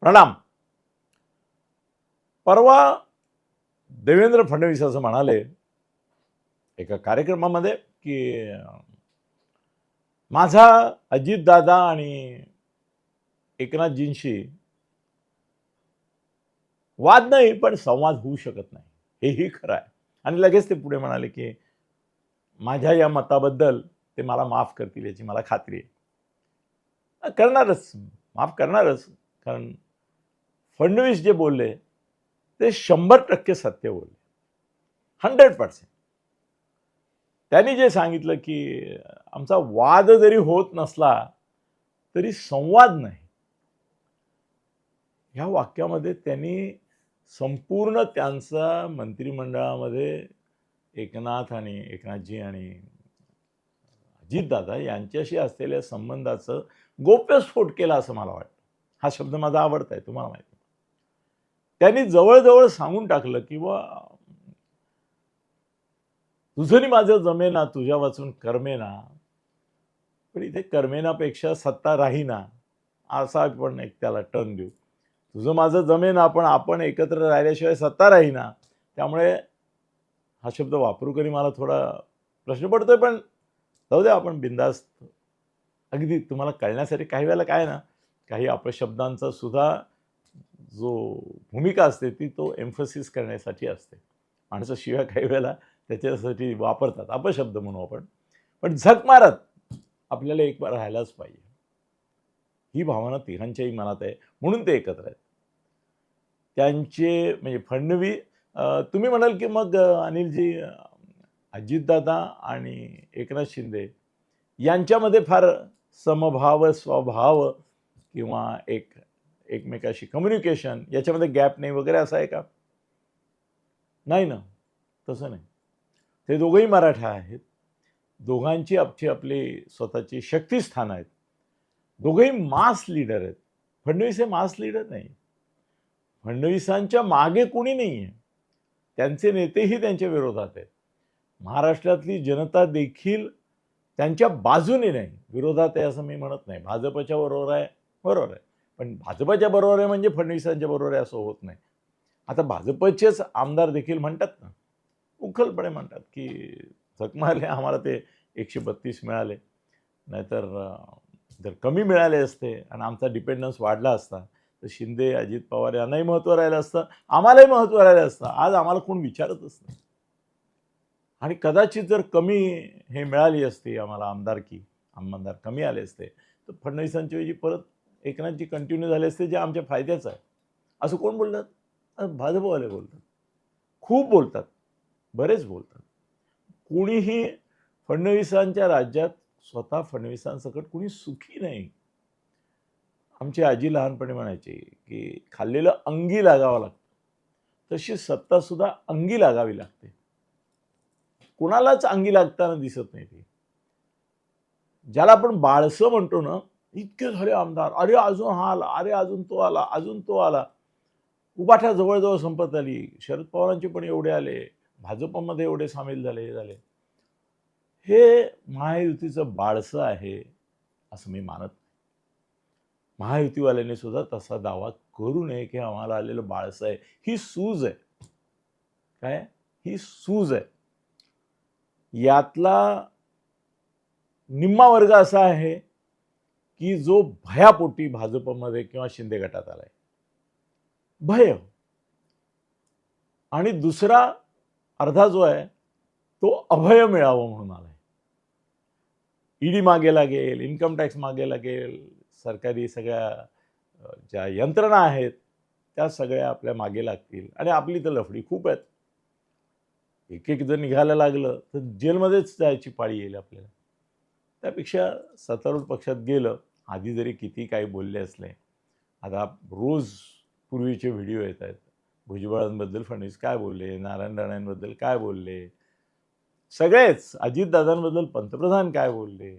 प्रणाम. परवा देवेंद्र फडणवीस असं म्हणाले एका कार्यक्रमामध्ये की माझा अजितदादा आणि एकनाथजींशी वाद नाही पण संवाद होऊ शकत नाही. हेही खरं आहे. आणि लगेच ते पुढे म्हणाले की माझ्या या मताबद्दल ते मला माफ करतील याची मला खात्री आहे. करणारच माफ करणारच कारण फडणवीस जे बोलले ते शंभर टक्के सत्य बोलले. Hundred percent. त्यांनी जे सांगितलं की आमचा वाद जरी होत नसला तरी संवाद नाही. ह्या वाक्यामध्ये त्यांनी संपूर्ण त्यांचा मंत्रिमंडळामध्ये एकनाथ आणि एकनाथजी आणि अजितदादा यांच्याशी असलेल्या संबंधाचं गोप्यस्फोट केला असं मला वाटतं. हा शब्द माझा आवडता आहे तुम्हाला माहिती त्यांनी जवळजवळ सांगून टाकलं की बा तुझंनी माझं जमेना तुझ्या वाचून कर्मेना. पण इथे कर्मेनापेक्षा सत्ता राहीना असा आपण एक त्याला टर्न देऊ. तुझं माझं जमेना पण आपण एकत्र राहिल्याशिवाय सत्ता राहीना. त्यामुळे हा शब्द वापरू करी मला थोडा प्रश्न पडतोय पण जाऊ दे आपण बिंदास्त. अगदी तुम्हाला कळण्यासाठी काही वेळेला काय ना काही अपशब्दांचा सुद्धा जो भूमिका असते ती तो एम्फसिस करण्यासाठी असते. माणसं शिवाय काही वेळेला त्याच्यासाठी वापरतात. अपशब्द म्हणू आपण. पण झक मारत आपल्याला एक बार राहायलाच पाहिजे. ही भावना तिघांच्याही मनात आहे. म्हणून ते एकत्र आहेत. त्यांचे म्हणजे फडणवीस तुम्ही म्हणाल की मग अनिलजी अजितदादा आणि एकनाथ शिंदे यांच्यामध्ये फार समभाव स्वभाव किंवा एक एकमेकाशी कम्युनिकेशन याच्यामध्ये गॅप नाही वगैरे असं आहे का? नाही ना. तसं नाही. ते दोघंही मराठा आहेत. दोघांची आपली आपली स्वतःची शक्तिस्थानं आहेत. दोघंही मास लीडर आहेत. फडणवीस हे मास लीडर नाही. फडणवीसांच्या मागे कुणी नाही आहे. त्यांचे नेतेही त्यांच्या विरोधात आहेत. महाराष्ट्रातली जनता देखील त्यांच्या बाजूने नाही. विरोधात आहे असं मी म्हणत नाही. भाजपच्या बरोबर आहे बरोबर आहे. पण भाजपच्या बरोबर आहे म्हणजे फडणवीसांच्या बरोबर आहे असं होत नाही. आता भाजपचेच आमदार देखील म्हणतात ना उखलपणे म्हणतात की झक मारले आम्हाला ते एकशे बत्तीस मिळाले. नाहीतर जर कमी मिळाले असते आणि आमचा डिपेंडन्स वाढला असता तर शिंदे अजित पवार यांनाही महत्त्व राहिलं असतं आम्हालाही महत्त्व राहिलं असतं. आज आम्हाला कोण विचारतच नाही. आणि कदाचित जर कमी हे मिळाली असती आम्हाला आमदारकी आमदार कमी आले असते तर फडणवीसांच्या ऐवजी परत एकनाथजी कंटिन्यू झाले असते जे आमच्या फायद्याचं आहे. असं कोण बोलतात? भाजपवाले बोलतात. खूप बोलतात. बरेच बोलतात. कुणीही फडणवीसांच्या राज्यात स्वतः फडणवीसांसकट कुणी सुखी नाही. आमची आजी लहानपणी म्हणायची की खाल्लेलं अंगी लागावं लागतं. तशी सत्तासुद्धा अंगी लागावी लागते. कुणालाच अंगी लागताना दिसत नाही ती. ज्याला आपण बाळसं म्हणतो ना इतके झाले आमदार. अरे अजून हा आला अरे अजून तो आला अजून तो आला. उबाठा जवळजवळ संपत आली. शरद पवारांचे पण एवढे आले भाजपमध्ये एवढे सामील झाले हे झाले. हे महायुतीचं बाळसं आहे असं मी मानत महायुतीवाल्याने महायुतीवाल्यांनी सुद्धा तसा दावा करू नये की आम्हाला आलेलं बाळसं आहे. ही सूज आहे. काय? ही सूज आहे. यातला निम्मा वर्ग असा आहे की जो भयापोटी भाजपमध्ये किंवा शिंदे गटात आलाय. भय. आणि दुसरा अर्धा जो आहे तो अभय मिळावं म्हणून आलाय. ईडी मागे लागेल इन्कम टॅक्स मागे लागेल सरकारी सगळ्या ज्या यंत्रणा आहेत त्या सगळ्या आपल्या मागे लागतील. आणि आपली तर लफडी खूप आहेत. एक एक जर निघायला लागलं तर जेलमध्येच जायची पाळी येईल आपल्याला. त्यापेक्षा सत्तारूढ पक्षात गेलं आधी जरी किती काही बोलले असले आता रोज पूर्वीचे व्हिडिओ येत आहेत. भुजबळांबद्दल फडणवीस काय बोलले? नारायण राणेंबद्दल काय बोलले? सगळेच अजितदादांबद्दल पंतप्रधान काय बोलले?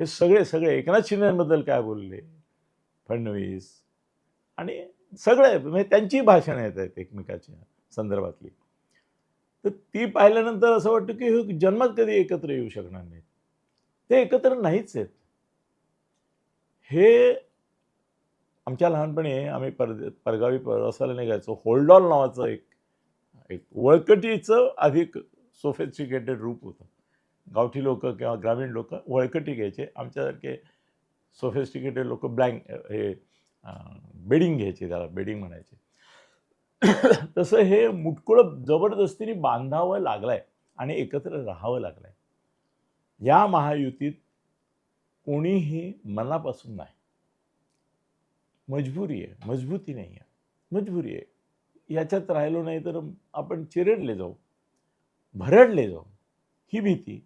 हे सगळे सगळे एकनाथ शिंदेबद्दल काय बोलले? फडणवीस आणि सगळे म्हणजे त्यांची भाषणं येत आहेत एकमेकाच्या संदर्भातली. तर ती पाहिल्यानंतर असं वाटतं की हे जन्मात कधी एकत्र येऊ शकणार नाहीत. ते एकत्र नाहीच आहेत. हे आमच्या लहानपणी आम्ही पर परगावी प्रवासाला निघायचो. होल्डॉल नावाचं एक एक वळकटीचं अधिक सोफेस्टिकेटेड रूप होतं. गावठी लोक किंवा ग्रामीण लोक वळकटी घ्यायचे. आमच्यासारखे सोफेस्टिकेटेड लोक ब्लँक हे बेडिंग घ्यायचे त्याला बेडिंग म्हणायचे. तसं हे मुटकुळं जबरदस्तीने बांधावं लागलंय आणि एकत्र राहावं लागलं आहे या महायुतीत कोणीही मनापासून नाही. मजबुरी आहे मजबूती नाही आहे मजबुरी आहे. याच्यात राहिलो नाही तर आपण चिरडले जाऊ भरडले जाऊ. ही भीती.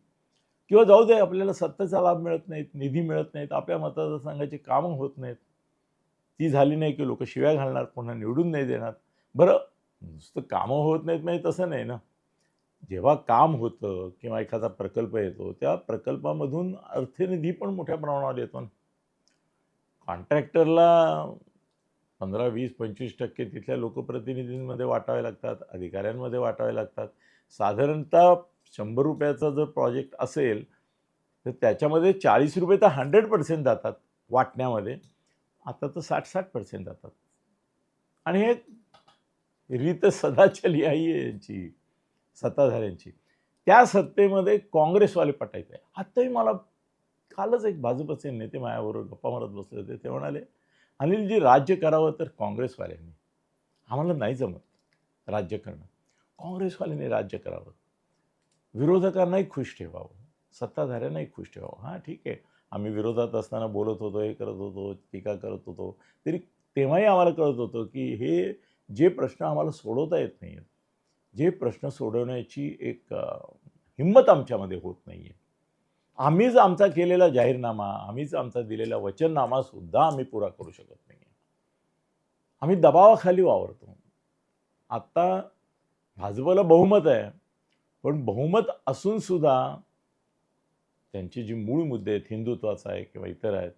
किंवा जाऊ दे आपल्याला सत्तेचा लाभ मिळत नाहीत निधी मिळत नाहीत आपल्या मतदारसंघाची कामं होत नाहीत. ती झाली नाही की लोक शिव्या घालणार पुन्हा निवडून नाही देणार. बरं नुसतं कामं होत नाहीत म्हणजे तसं नाही ना. जेव्हा काम होतं किंवा एखादा प्रकल्प येतो त्या प्रकल्पामधून अर्थनिधी पण मोठ्या प्रमाणावर येतो ना. कॉन्ट्रॅक्टरला पंधरा वीस पंचवीस टक्के तिथल्या लोकप्रतिनिधींमध्ये वाटावे लागतात अधिकाऱ्यांमध्ये वाटावे लागतात. साधारणतः शंभर रुपयाचा जर प्रोजेक्ट असेल तर त्याच्यामध्ये चाळीस रुपये तर हंड्रेड पर्सेंट जातात वाटण्यामध्ये. आता तर साठ साठ पर्सेंट जातात. आणि हे रीत सदाचली आई आहे यांची. सत्ताधाऱ्यांची त्या सत्तेमध्ये काँग्रेसवाले पटायचे. आत्ताही मला कालच एक भाजपचे नेते मायाबरोबर गप्पा मारत बसले होते. ते म्हणाले अनिलजी राज्य करावं तर काँग्रेसवाल्यांनी. आम्हाला नाही जमत राज्य करणं. काँग्रेसवाल्यांनी राज्य करावं. विरोधकांनाही खुश ठेवावं. सत्ताधाऱ्यांनाही खुश ठेवावं. हां ठीक आहे. आम्ही विरोधात असताना बोलत होतो हे करत होतो टीका करत होतो. तरी तेव्हाही आम्हाला कळत होतं की हे जे प्रश्न आम्हाला सोडवता येत नाही आहेत जे प्रश्न सोडवण्याची एक हिंमत आमच्यामध्ये होत नाही आहे आम्हीच आमचा केलेला जाहीरनामा आम्हीच आमचा दिलेला वचननामासुद्धा आम्ही पुरा करू शकत नाही आम्ही दबावाखाली वावरतो. आत्ता भाजपला बहुमत आहे पण बहुमत असून सुद्धा त्यांची जी मूळ मुद्दे आहेत हिंदुत्वाचा आहे किंवा इतर आहेत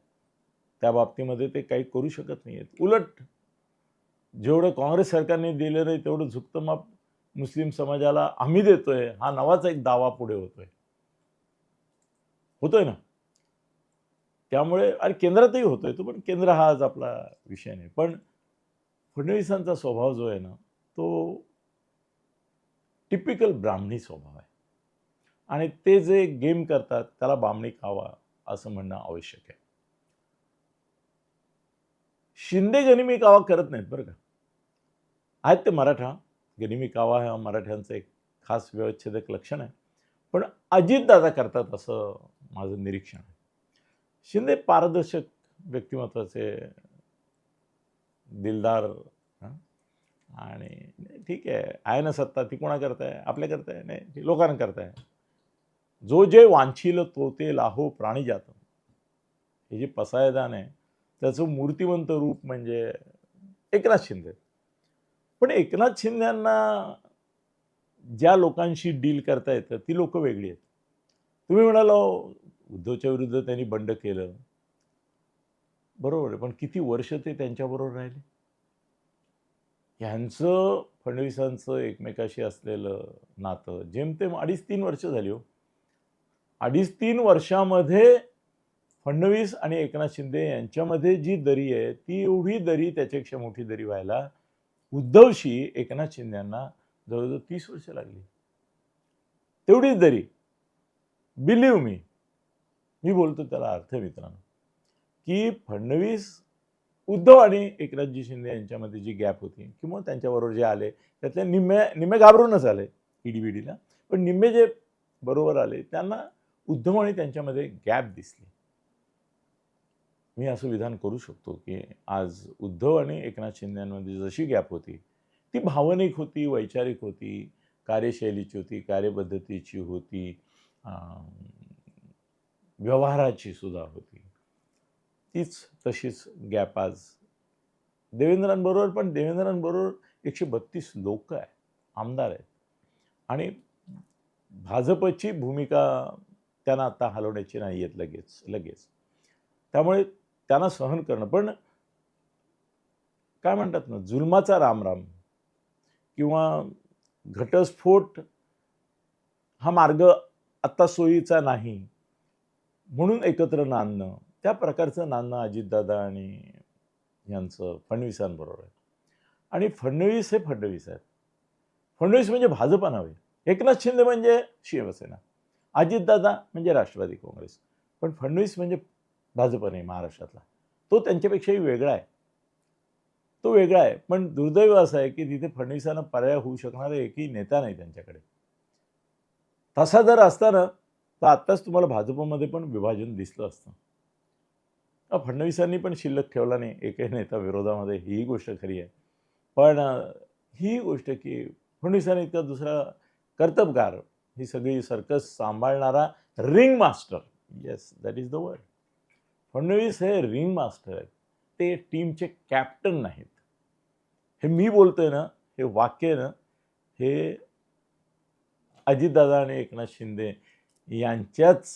त्या बाबतीमध्ये ते काही करू शकत नाही आहेत उलट जेवढं काँग्रेस सरकारने दिलेलं आहे तेवढं झुकतं माप मुस्लिम समाजाला आम्ही देतोय हा नवाच एक दावा पुढे होतोय. होतोय ना? त्यामुळे आणि केंद्रातही होतोय तो पण केंद्र हा आज आपला विषय नाही. पण फडणवीसांचा स्वभाव जो आहे ना तो टिपिकल ब्राह्मणी स्वभाव आहे. आणि ते जे गेम करतात त्याला बामणी खावा असं म्हणणं आवश्यक आहे. शिंदे गनिमी कावा करत नाहीत बरं का? आहेत ते मराठा. गनिमी कावा हा मराठ्यांचं एक खास व्यवच्छेदक लक्षण आहे. पण अजितदादा करतात असं माझं निरीक्षण आहे. शिंदे पारदर्शक व्यक्तिमत्वाचे दिलदार आणि ठीक आहे आहे ना सत्ता ती कोणा करताय? आपल्या करताय? नाही ती लोकांना करताय. जो जे वांछील तो ते लाहो प्राणी जात हे जे पसायदान आहे त्याचं मूर्तिवंत रूप म्हणजे एकनाथ शिंदे. पण एकनाथ शिंदेंना ज्या लोकांशी डील करता येतं ती लोक वेगळी आहेत. तुम्ही म्हणालो उद्धवच्या विरुद्ध त्यांनी बंड केलं. बरोबर आहे पण किती वर्ष ते त्यांच्याबरोबर राहिले? ह्यांचं फडणवीसांचं एकमेकाशी असलेलं नातं जेमतेम अडीच तीन वर्ष झाली हो. अडीच तीन वर्षामध्ये फडणवीस आणि एकनाथ शिंदे यांच्यामध्ये जी दरी आहे ती एवढी दरी त्याच्यापेक्षा मोठी दरी व्हायला उद्धवशी एकनाथ शिंदेंना जवळजवळ तीस वर्ष लागली. तेवढीच दरी. बिलीव मी मी बोलतो त्याला अर्थ मित्रांनो की फडणवीस उद्धव आणि एकनाथजी शिंदे यांच्यामध्ये जी गॅप होती किंवा त्यांच्याबरोबर जे आले त्यातले निम्मे निम्मे घाबरूनच आले ईडीबीडीला पण निम्मे जे बरोबर आले त्यांना उद्धव आणि त्यांच्यामध्ये गॅप दिसली. मी असं विधान करू शकतो की आज उद्धव आणि एकनाथ शिंदेमध्ये जशी गॅप होती ती भावनिक होती वैचारिक होती कार्यशैलीची होती कार्यपद्धतीची होती व्यवहाराची सुद्धा होती. तीच तशीच गॅप आज देवेंद्रांबरोबर पण देवेंद्रांबरोबर एकशे बत्तीस लोक आहे आमदार आहेत. आणि भाजपची भूमिका त्यांना आता हलवण्याची नाही आहेत लगेच लगेच. त्यामुळे त्यांना सहन करणं. पण काय म्हणतात ना जुलमाचा रामराम किंवा घटस्फोट हा मार्ग आत्ता सोयीचा नाही म्हणून एकत्र नांदणं त्या प्रकारचं नांदणं अजितदादा आणि यांचं फडणवीसांबरोबर आहे. आणि फडणवीस हे फडणवीस आहेत. फडणवीस म्हणजे भाजपा नव्हे. एकनाथ शिंदे म्हणजे शिवसेना. अजितदादा म्हणजे राष्ट्रवादी काँग्रेस. पण फडणवीस म्हणजे भाजप नाही महाराष्ट्रातला. तो त्यांच्यापेक्षाही वेगळा आहे. तो वेगळा आहे. पण दुर्दैव असं आहे की तिथे फडणवीसांना पर्याय होऊ शकणारा एकही नेता नाही त्यांच्याकडे. तसा जर असताना तर आत्ताच तुम्हाला भाजपमध्ये पण विभाजन दिसलं असतं. फडणवीसांनी पण शिल्लक ठेवला नाही. एकही नेता विरोधामध्ये. ही गोष्ट खरी आहे. पण ही गोष्ट की फडणवीसांनी इतका दुसरा कर्तबगार ही सगळी circus सांभाळणारा ring master yes that is the word Fadnavis हे रिंग मास्टर आहेत. ते टीमचे कॅप्टन नाहीत. हे मी बोलतोय ना हे वाक्य ना हे अजितदादा आणि एकनाथ शिंदे यांच्याच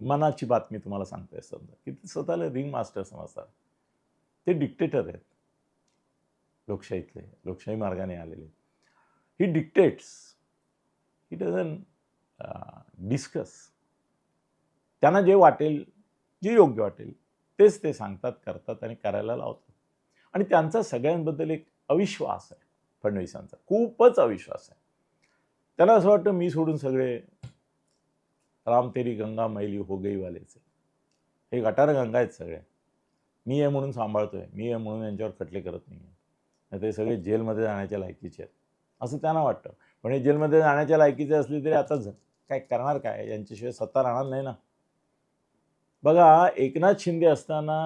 मनाची बातमी तुम्हाला सांगतोय समजा. की ते स्वतःला रिंग मास्टर समजतात. ते डिक्टेटर आहेत. लोकशाहीतले लोकशाही मार्गाने आलेले. He dictates he doesn't discuss त्यांना जे वाटेल जे योग्य वाटेल तेच ते सांगतात करतात आणि करायला लावतात. आणि त्यांचा सगळ्यांबद्दल एक अविश्वास आहे फडणवीसांचा. खूपच अविश्वास आहे. त्यांना असं वाटतं मी सोडून सगळे राम तेरी गंगा मैली हो गईवालेचे हे गटार गंगा आहेत सगळे. मी आहे म्हणून सांभाळतोय. मी आहे म्हणून यांच्यावर खटले करत नाही आहे ते सगळे जेलमध्ये जाण्याच्या लायकीचे आहेत. असं त्यांना वाटतं. पण हे जेलमध्ये जाण्याच्या लायकीचे असले तरी आता काय करणार काय? यांच्याशिवाय सत्ता राहणार नाही ना. बघा एकनाथ शिंदे असताना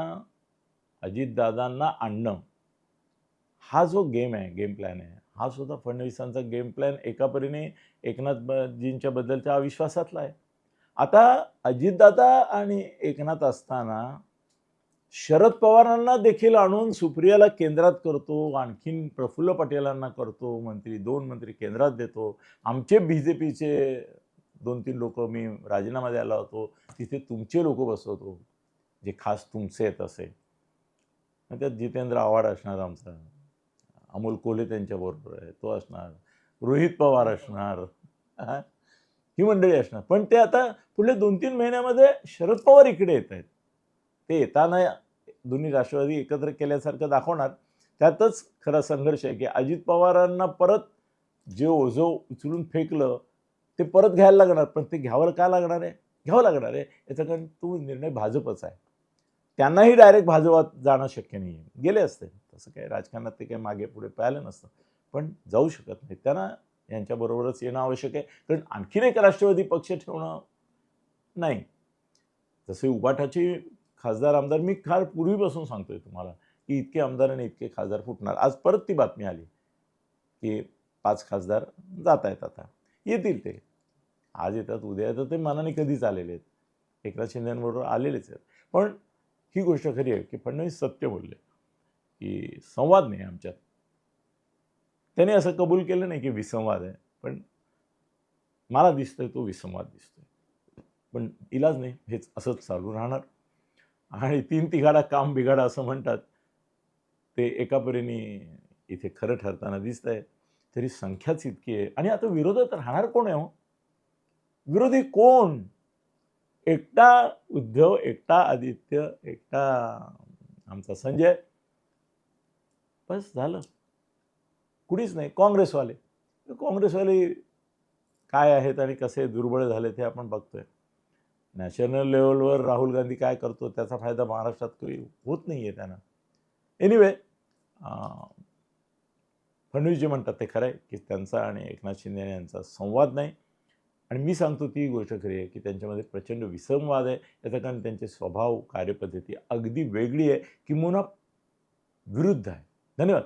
अजितदादांना आणणं हा जो गेम आहे गेम प्लॅन आहे हा सुद्धा फडणवीसांचा गेम प्लॅन एका परीने एकनाथजींच्या बद्दलच्या अविश्वासातला आहे. आता अजितदादा आणि एकनाथ असताना शरद पवारांना देखील आणून सुप्रियाला केंद्रात करतो आणखीन प्रफुल्ल पटेलांना करतो मंत्री दोन मंत्री केंद्रात देतो. आमचे बी जे पीचे दोन तीन लोक मी राजीनामा द्यायला होतो तिथे तुमचे लोक बसवतो जे खास तुमचे आहेत असे. त्यात जितेंद्र आव्हाड असणार आमचा. अमोल कोल्हे त्यांच्याबरोबर आहे तो असणार. रोहित पवार असणार. ही मंडळी असणार. पण ते आता पुढल्या दोन तीन महिन्यामध्ये शरद पवार इकडे येत आहेत. ते येताना दोन्ही राष्ट्रवादी एकत्र केल्यासारखं दाखवणार. त्यातच खरा संघर्ष आहे की अजित पवारांना परत जे ओझं उचलून फेकलं ते परत घ्यायला लागणार पण ते घ्यावं का लागणार आहे? घ्यावं लागणार आहे. याचा कारण तो निर्णय भाजपच आहे. त्यांनाही डायरेक्ट भाजपात जाणं शक्य नाही आहे गेले असते. तसं काय राजकारणात ते काही मागे पुढे पाहिलं नसतं. पण जाऊ शकत नाही त्यांना यांच्याबरोबरच येणं आवश्यक आहे. कारण आणखीन एक राष्ट्रवादी पक्ष ठेवणं नाही. जसे उपाठाचे खासदार आमदार मी फार पूर्वीपासून सांगतोय तुम्हाला की इतके आमदार आणि इतके खासदार फुटणार. आज परत ती बातमी आली की पाच खासदार जात आहेत आता. येतील ते. आज येतात उद्या येतात ते मनाने कधीच आलेले आहेत. एकनाथ शिंदेबरोबर आलेलेच आहेत. पण ही गोष्ट खरी आहे की फडणवीस सत्य बोलले की संवाद नाही आमच्यात. त्याने असं कबूल केलं नाही की विसंवाद आहे. पण मला दिसतोय तो विसंवाद दिसतोय. पण इलाज नाही हेच असंच चालू राहणार. आणि तीन तिघाडा काम बिघाडा असं म्हणतात ते एका परीने इथे खरं ठरताना दिसत आहे तरी संख्याच इतकी आहे. आणि आता विरोधात राहणार कोण आहे हो? विरोधी कोण? एकटा उद्धव एकटा आदित्य एकटा आमचा संजय. बस झालं. कुणीच नाही. काँग्रेसवाले. काँग्रेसवाले काय आहेत आणि कसे दुर्बळ झाले ते आपण बघतोय. नॅशनल लेवलवर राहुल गांधी काय करतो त्याचा फायदा महाराष्ट्रात काही होत नाही आहे त्यांना एनिवे फडणवीस जे म्हणतात ते खरं आहे की त्यांचा आणि एकनाथ शिंदे यांचा संवाद नाही. आणि मी सांगतो ती गोष्ट खरी आहे की त्यांच्यामध्ये प्रचंड विसंवाद आहे. याचं कारण त्यांचे स्वभाव कार्यपद्धती अगदी वेगळी आहे किंवा विरुद्ध आहे. धन्यवाद.